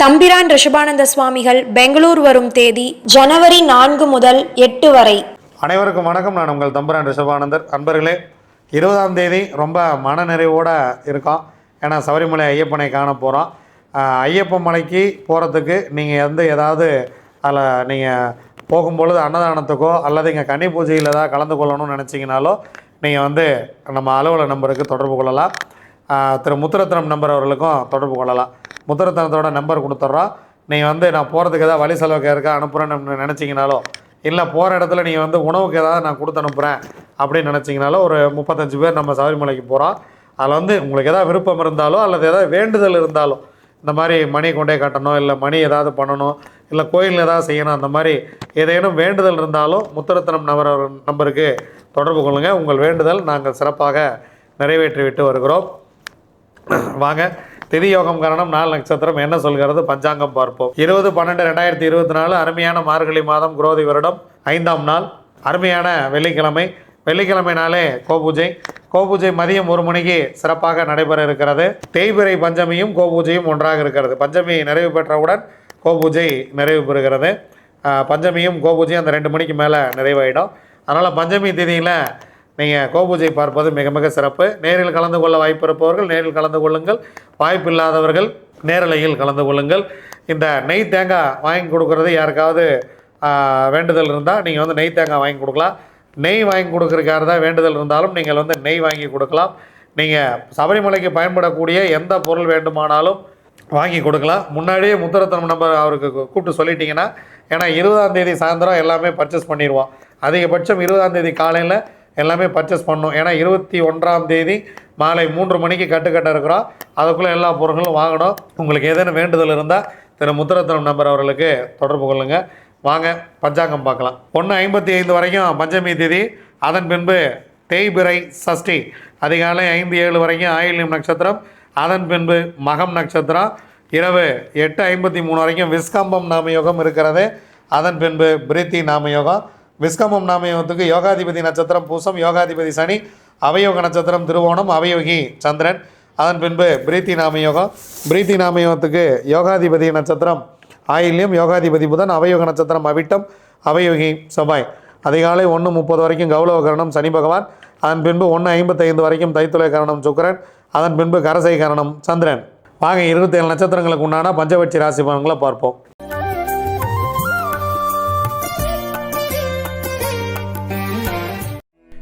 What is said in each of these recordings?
தம்பிரான் ரிஷபானந்த சுவாமிகள் பெங்களூர் வரும் தேதி ஜனவரி நான்கு முதல் எட்டு வரை. அனைவருக்கும் வணக்கம். நான் உங்கள் தம்பிரான் ரிஷபானந்தர். அன்பர்களே இருபதாம் தேதி ரொம்ப மனநிறைவோடு இருக்கோம். ஏன்னா சபரிமலை ஐயப்பனை காண போகிறோம் ஐயப்பன் மலைக்கு போகிறதுக்கு நீங்கள் வந்து ஏதாவது அதில் நீங்கள் போகும்பொழுது அன்னதானத்துக்கோ அல்லது இங்கே கன்னி பூஜையில் ஏதாவது கலந்து கொள்ளணும்னு நினச்சிங்கனாலோ நீங்கள் வந்து நம்ம அலுவலக நம்பருக்கு தொடர்பு கொள்ளலாம். திரு முத்துரத்னம் நம்பர் அவர்களுக்கும் தொடர்பு கொள்ளலாம். முத்திரத்தனத்தோட நம்பர் கொடுத்துட்றோம் நீங்கள் வந்து நான் போகிறதுக்கு ஏதாவது வழி செலவுக்கு இருக்கா அனுப்புகிறேன்னு நினச்சிங்கனாலோ இல்லை போகிற இடத்துல நீங்கள் வந்து உணவுக்கு ஏதாவது நான் கொடுத்து அனுப்புகிறேன் அப்படின்னு நினச்சிங்கனாலோ ஒரு முப்பத்தஞ்சு பேர் நம்ம சபரிமலைக்கு போகிறோம் அதில் வந்து உங்களுக்கு எதாவது விருப்பம் இருந்தாலோ அல்லது ஏதாவது வேண்டுதல் இருந்தாலோ இந்த மாதிரி மணி கொண்டே கட்டணும் இல்லை மணி ஏதாவது பண்ணணும் இல்லை கோயில் ஏதாவது செய்யணும் அந்த மாதிரி ஏதேனும் வேண்டுதல் இருந்தாலும் முத்திரத்தனம் நபர் நம்பருக்கு தொடர்பு கொள்ளுங்கள் உங்கள் வேண்டுதல் நாங்கள் சிறப்பாக நிறைவேற்றி விட்டு வருகிறோம். வாங்க. திதி யோகம் காரணம் நாலு நட்சத்திரம். என்ன சொல்கிறது? பஞ்சாங்கம் பார்ப்போம். இருபது பன்னெண்டு ரெண்டாயிரத்தி இருபத்தி நாலு அருமையான மார்கழி மாதம் குரோதி வருடம் ஐந்தாம் நாள் அருமையான வெள்ளிக்கிழமை. வெள்ளிக்கிழமை நாளே கோபூஜை. கோபூஜை மதியம் ஒரு மணிக்கு சிறப்பாக நடைபெற இருக்கிறது. தேய்பிரை பஞ்சமியும் கோபூஜையும் ஒன்றாக இருக்கிறது. பஞ்சமி நிறைவு பெற்றவுடன் கோபூஜை நிறைவு பெறுகிறது. பஞ்சமியும் கோபூஜையும் அந்த ரெண்டு மணிக்கு மேலே நிறைவாயிடும். அதனால் பஞ்சமி திதியில் நீங்கள் கோபூஜை பார்ப்பது மிக மிக சிறப்பு. நேரில் கலந்து கொள்ள வாய்ப்பு இருப்பவர்கள் நேரில் கலந்து கொள்ளுங்கள். வாய்ப்பு இல்லாதவர்கள் நேரலையில் கலந்து கொள்ளுங்கள். இந்த நெய் தேங்காய் வாங்கி கொடுக்குறது யாருக்காவது வேண்டுதல் இருந்தால் நீங்கள் வந்து நெய் தேங்காய் வாங்கி கொடுக்கலாம். நெய் வாங்கி கொடுக்குறக்காக தான் வேண்டுதல் இருந்தாலும் நீங்கள் வந்து நெய் வாங்கி கொடுக்கலாம். நீங்கள் சபரிமலைக்கு பயன்படக்கூடிய எந்த பொருள் வேண்டுமானாலும் வாங்கி கொடுக்கலாம். முன்னாடியே முத்துரத்தனம் நம்பர் அவருக்கு கூப்பிட்டு சொல்லிட்டீங்கன்னா ஏன்னா இருபதாம் தேதி சாயந்தரம் எல்லாமே பர்ச்சேஸ் பண்ணிடுவோம். அதிகபட்சம் இருபதாம் தேதி காலையில் எல்லாமே பர்ச்சேஸ் பண்ணணும் ஏன்னா இருபத்தி ஒன்றாம் தேதி மாலை மூன்று மணிக்கு கட்டுக்கட்ட இருக்கிறோம். அதுக்குள்ளே எல்லா பொருட்களும் வாங்கணும். உங்களுக்கு ஏதேனும் வேண்டுதல் இருந்தால் திரு. முத்துரத்னம் நம்பர் அவர்களுக்கு தொடர்பு கொள்ளுங்கள் வாங்க பஞ்சாங்கம் பார்க்கலாம். ஒன்று ஐம்பத்தி ஐந்து வரைக்கும் பஞ்சமி தேதி. அதன் பின்பு தேய்பிரை சஷ்டி. அதிகாலை ஐந்து ஏழு வரைக்கும் ஆயில்யம் நட்சத்திரம். அதன் பின்பு மகம் நட்சத்திரம். இரவு எட்டு ஐம்பத்தி மூணு வரைக்கும் விஸ்கம்பம் நாமயோகம் இருக்கிறது. அதன் பின்பு பிரீத்தி நாமயோகம். விஸ்கமம் நாமயத்துக்கு யோகாதிபதி நட்சத்திரம் பூசம் யோகாதிபதி சனி அவயோக நட்சத்திரம் திருவோணம் அவயோகி சந்திரன். அதன் பின்பு பிரீத்தி நாமயோகம். பிரீத்தி நாமயோகத்துக்கு யோகாதிபதி நட்சத்திரம் ஆயில்யம் யோகாதிபதி புதன் அவயோக நட்சத்திரம் அவிட்டம் அவயோகி செவ்வாய். அதிகாலை ஒன்று முப்பது வரைக்கும் கௌரவ கரணம் சனி பகவான். அதன் பின்பு ஒன்று ஐம்பத்தைந்து வரைக்கும் தைத்துளை கரணம் சுக்கிரன். அதன் பின்பு கரசை கரணம் சந்திரன். வாங்க இருபத்தேழு நட்சத்திரங்களுக்கு உண்டான பஞ்சபட்சி ராசி பலன்களை பார்ப்போம்.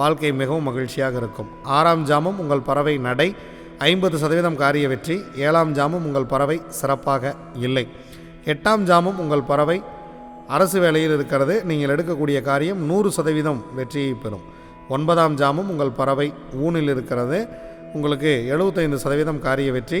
வாழ்க்கை மிகவும் மகிழ்ச்சியாக இருக்கும். ஆறாம் ஜாமம் உங்கள் பறவை நடை. ஐம்பது சதவீதம் காரிய வெற்றி. ஏழாம் ஜாமம் உங்கள் பறவை சிறப்பாக இல்லை. எட்டாம் ஜாமம் உங்கள் பறவை அரசு வேலையில் இருக்கிறது. நீங்கள் எடுக்கக்கூடிய காரியம் நூறு சதவீதம் வெற்றியை பெறும். ஒன்பதாம் ஜாமம் உங்கள் பறவை ஊனில் இருக்கிறது. உங்களுக்கு எழுபத்தைந்து சதவீதம் காரிய வெற்றி.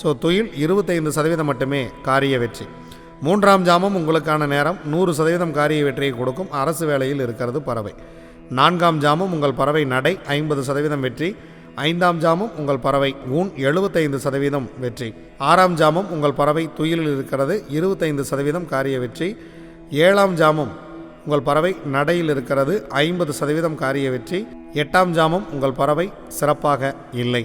ஸோ துயில் இருபத்தைந்து சதவீதம் மட்டுமே காரிய வெற்றி. மூன்றாம் ஜாமம் உங்களுக்கான நேரம். நூறு சதவீதம் காரிய வெற்றியை கொடுக்கும். அரசு வேலையில் இருக்கிறது பறவை. நான்காம் ஜாமம் உங்கள் பறவை நடை ஐம்பது சதவீதம் வெற்றி. ஐந்தாம் ஜாமம் உங்கள் பறவை ஊன் எழுபத்தைந்து சதவீதம் வெற்றி. ஆறாம் ஜாமம் உங்கள் பறவை துயிலில் இருக்கிறது இருபத்தைந்து சதவீதம் காரிய வெற்றி. ஏழாம் ஜாமம் உங்கள் பறவை நடையில் இருக்கிறது ஐம்பது சதவீதம் காரிய வெற்றி. எட்டாம் ஜாமம் உங்கள் பறவை சிறப்பாக இல்லை.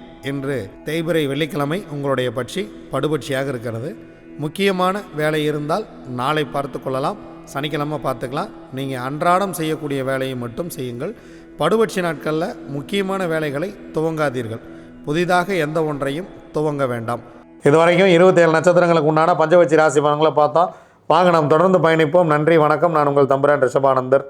இன்று தேய்பிரை வெள்ளிக்கிழமை உங்களுடைய பட்சி படுபட்சியாக இருக்கிறது. முக்கியமான வேலை இருந்தால் நாளை பார்த்து கொள்ளலாம். சனிக்கிழமை பார்த்துக்கலாம். நீங்கள் அன்றாடம் செய்யக்கூடிய வேலையை மட்டும் செய்யுங்கள். படுபட்சி நாட்களில் முக்கியமான வேலைகளை துவங்காதீர்கள். புதிதாக எந்த ஒன்றையும் துவங்க வேண்டாம். இதுவரைக்கும் இருபத்தேழு நட்சத்திரங்களுக்கு உண்டான பஞ்சபட்சி ராசி பலன்களை பார்த்தோம் வாங்க நாம் தொடர்ந்து பயணிப்போம். நன்றி வணக்கம். நான் உங்கள் தம்புரான் ரிஷபானந்தர்.